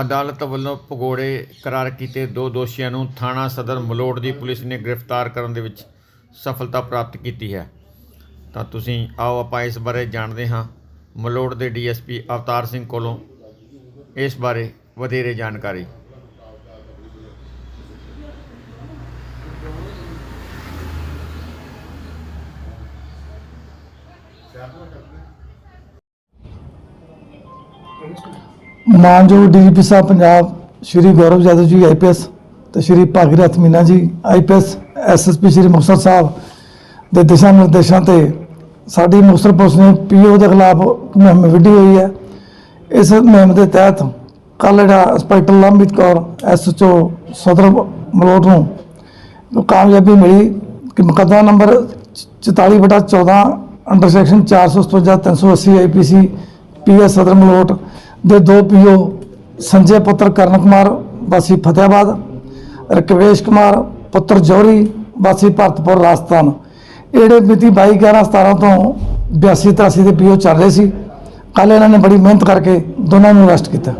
ਅਦਾਲਤ ਵੱਲੋਂ ਭਗੌੜੇ ਕਰਾਰ ਕੀਤੇ ਦੋ ਦੋਸ਼ੀਆਂ ਨੂੰ ਥਾਣਾ ਸਦਰ ਮਲੋਟ ਦੀ ਪੁਲਿਸ ਨੇ ਗ੍ਰਿਫਤਾਰ ਕਰਨ ਦੇ ਵਿੱਚ ਸਫਲਤਾ ਪ੍ਰਾਪਤ ਕੀਤੀ ਹੈ। ਤਾਂ ਤੁਸੀਂ ਆਓ, ਆਪਾਂ ਇਸ ਬਾਰੇ ਜਾਣਦੇ ਹਾਂ। ਮਲੋਟ ਦੇ ਡੀਐਸਪੀ ਅਵਤਾਰ ਸਿੰਘ ਕੋਲੋਂ ਇਸ ਬਾਰੇ ਵਧੇਰੇ ਜਾਣਕਾਰੀ। ਮਾਨਯੋਗ ਡੀਜੀਪੀ ਸਾਹਿਬ ਪੰਜਾਬ ਸ਼੍ਰੀ ਗੌਰਵ ਯਾਦਵ ਜੀ ਆਈਪੀਐਸ ਤੇ ਸ਼੍ਰੀ ਭਾਗੀਰਥ ਮੀਨਾ ਜੀ ਆਈਪੀਐਸ ਐਸਐਸਪੀ ਸ਼੍ਰੀ ਮੁਕਤਸਰ ਸਾਹਿਬ ਦੇ ਦਿਸ਼ਾ ਨਿਰਦੇਸ਼ਾਂ ਤੇ ਸਾਡੀ ਮੁਕਤਸਰ ਪੁਲਿਸ ਨੇ ਪੀਓ ਦੇ ਖਿਲਾਫ ਮੁਹਿੰਮ ਵਿੱਢੀ ਹੋਈ ਹੈ। ਇਸ ਮੁਹਿੰਮ ਦੇ ਤਹਿਤ ਕੱਲ੍ਹ ਜਿਹੜਾ ਇੰਸਪੈਕਟਰ ਲੰਬਿਤ ਕੌਰ ਐਸਐਚਓ ਸਦਰ ਮਲੋਟ ਨੂੰ ਕਾਮਯਾਬੀ ਮਿਲੀ ਕਿ ਮੁਕੱਦਮਾ ਨੰਬਰ 44 ਬਟਾ 14 under section 457 380 IPC PS Sadar Malout ਦੇ ਦੋ ਪੀਓ ਸੰਜੇ ਪੁੱਤਰ ਕਰਨ ਕੁਮਾਰ, ਵਾਸੀ ਫਤਿਆਬਾਦ ਰਕਵੇਸ਼ ਕੁਮਾਰ, ਪੁੱਤਰ ਜੌਹਰੀ, ਵਾਸੀ ਭਰਤਪੁਰ, ਰਾਜਸਥਾਨ। ਇਹ ਜਿਹੜੇ ਮਿਤੀ 22 11 17 ਤੋਂ 82 83 ਦੇ ਪੀਓ ਚੱਲ ਰਹੇ ਸੀ। ਕੱਲ ਇਹਨਾਂ ਨੇ ਬੜੀ ਮਿਹਨਤ ਕਰਕੇ ਦੋਨਾਂ ਨੂੰ ਅਰੈਸਟ ਕੀਤਾ।